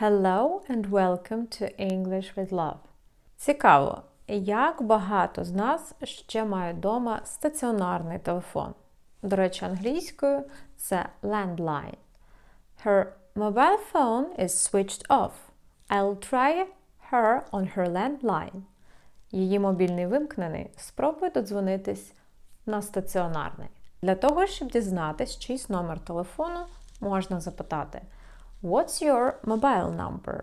Hello and welcome to English with Love. Цікаво, як багато з нас ще мають вдома стаціонарний телефон. До речі, англійською це landline. Her mobile phone is switched off. I'll try her on her landline. Її мобільний вимкнений. Спробуй додзвонитись на стаціонарний. Для того, щоб дізнатись чийсь номер телефону, можна запитати What's your mobile number?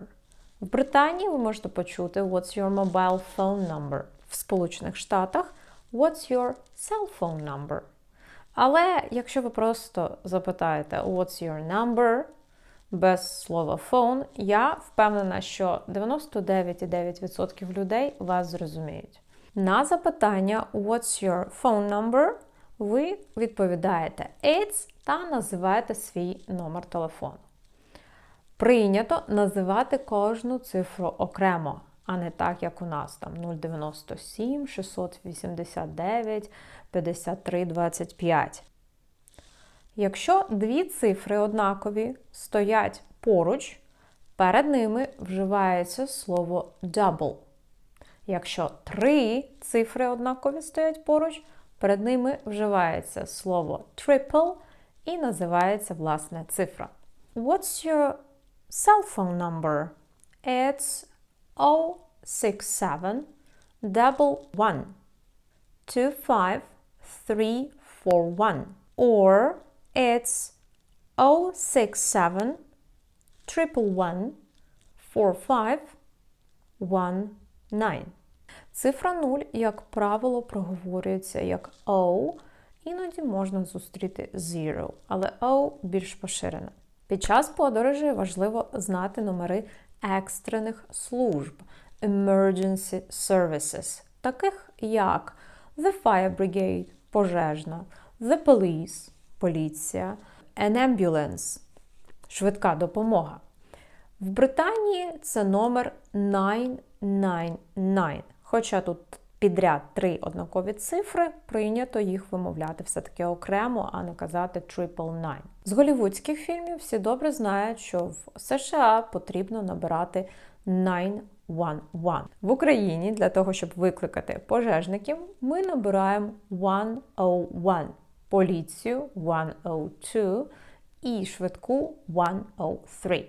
В Британії ви можете почути What's your mobile phone number? В Сполучених Штатах What's your cell phone number? Але якщо ви просто запитаєте What's your number? без слова phone, я впевнена, що 99,9% людей вас зрозуміють. На запитання What's your phone number? Ви відповідаєте It's та називаєте свій номер телефону. Прийнято називати кожну цифру окремо, а не так, як у нас там 097, 689, 53, 25. Якщо дві цифри однакові стоять поруч, перед ними вживається слово double. Якщо три цифри однакові стоять поруч, перед ними вживається слово triple і називається власне цифра. What's your cell phone number? It's 067 double one two five three four one or it's 067 triple one four five one nine. Цифра 0, як правило, проговорюється як O, іноді можна зустріти zero, але O більш поширена. Під час подорожі важливо знати номери екстрених служб emergency services, таких як The Fire Brigade пожежна, The Police поліція, An Ambulance швидка допомога. В Британії це номер 999. Хоча тут підряд три однакові цифри, прийнято їх вимовляти все-таки окремо, а не казати triple nine. З голівудських фільмів всі добре знають, що в США потрібно набирати 911. В Україні для того, щоб викликати пожежників, ми набираємо 101, поліцію 102 і швидку 103.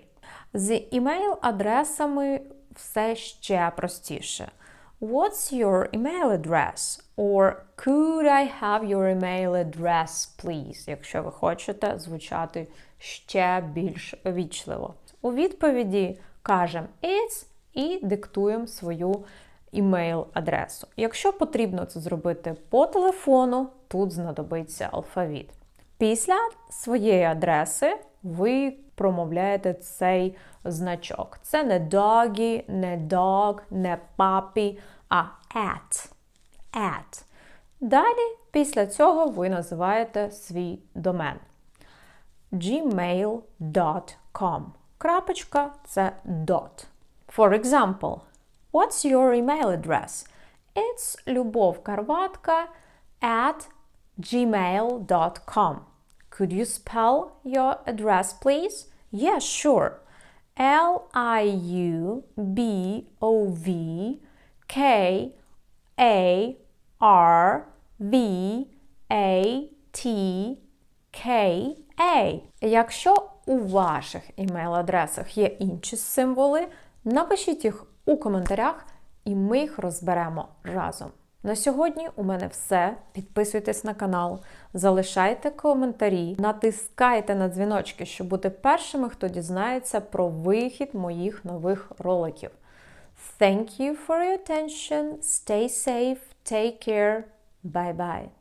З імейл-адресами все ще простіше. What's your email address? Or could I have your email address, please? Якщо ви хочете звучати ще більш вічливо. У відповіді кажемо it's і диктуємо свою імейл-адресу. Якщо потрібно це зробити по телефону, тут знадобиться алфавіт. Після своєї адреси ви промовляєте цей значок. Це не doggy, не dog, не puppy, а at. at. Далі, після цього, ви називаєте свій домен. gmail.com. Крапочка це dot. For example, what's your email address? It's любовкарватка at gmail.com. Could you spell your address, please? Yes, sure. L I U B O V K A R V A T K A. Якщо у ваших імейл-адресах є інші символи, напишіть їх у коментарях, і ми їх розберемо разом. На сьогодні у мене все. Підписуйтесь на канал, залишайте коментарі, натискайте на дзвіночки, щоб бути першими, хто дізнається про вихід моїх нових роликів. Thank you for your attention. Stay safe. Take care. Bye bye.